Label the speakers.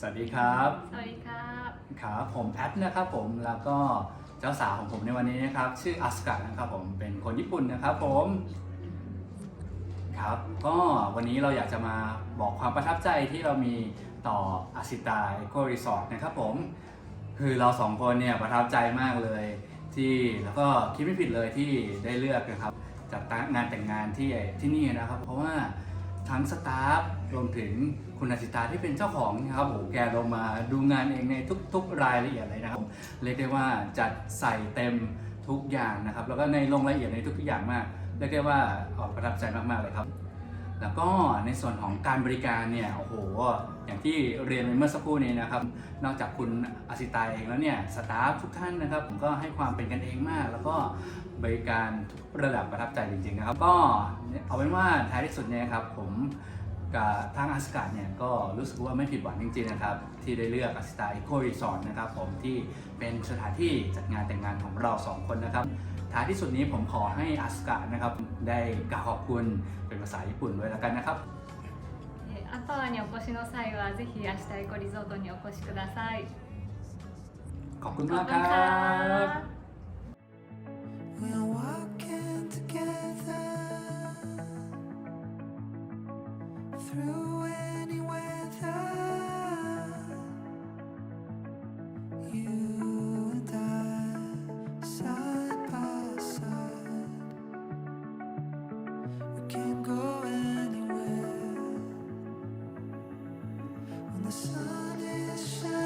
Speaker 1: สวัสดีครับ
Speaker 2: สวัสดีครับ
Speaker 1: ครับผมแอดนะครับผมแล้วก็เจ้าสาวของผมในวันนี้นะครับ ชื่ออัสกะนะครับผมเป็นคนญี่ปุ่นนะครับผมครับก็วันนี้เราอยากจะมาบอกความประทับใจที่เรามีต่ออาซิตาเอโกรีสอร์ทนะครับผมคือเราสองคนเนี่ยประทับใจมากเลย ที่แล้วก็คิดไม่ผิดเลยที่ได้เลือกนะครับจัดงานแต่งงานที่ที่นี่นะครับ เพราะว่า ทั้งสตาฟรวมถึงคุณอาชิตาที่เป็นเจ้าของนะครับโอ้แกลงมาดูงานเองในทุก ๆ รายละเอียดเลยนะครับเรียกได้ว่าจัดใส่เต็มทุกอย่างนะครับ แล้วก็ในลงรายละเอียดในทุกๆอย่างมากเรียกได้ว่าออกประทับใจมากๆเลยครับ แล้วก็ในส่วนของการบริการเนี่ยโอ้โหอย่างที่เรียนไปเมื่อสักครู่นี้นะครับ นอกจากคุณอาสิตาเองแล้วเนี่ยสตาฟทุกท่านนะครับผมก็ให้ความเป็นกันเองมาก แล้วก็บริการทุกระดับประทับใจจริงๆนะครับ ก็เอาเป็นว่าท้ายที่สุดเนี่ยครับผมกับทางอาสกาเนี่ยก็รู้สึกว่าไม่ผิดหวังจริงๆนะครับที่ได้เลือกอาสตาอีโครีสอร์ทนะครับผมที่เป็นสถานที่จัดงานแต่งงานของเราสองคนนะครับ ท้ายที่สุดนี้ผมขอให้อาสกะนะครับได้กล่าวขอบคุณเป็นภาษาญี่ปุ่นด้วยแล้วกันนะครับ
Speaker 2: あとはにお越しの際はぜひ明日エコリゾートにお越しください
Speaker 1: ขอบคุณมาก
Speaker 2: ค
Speaker 1: รับ
Speaker 3: Through it the sun is shining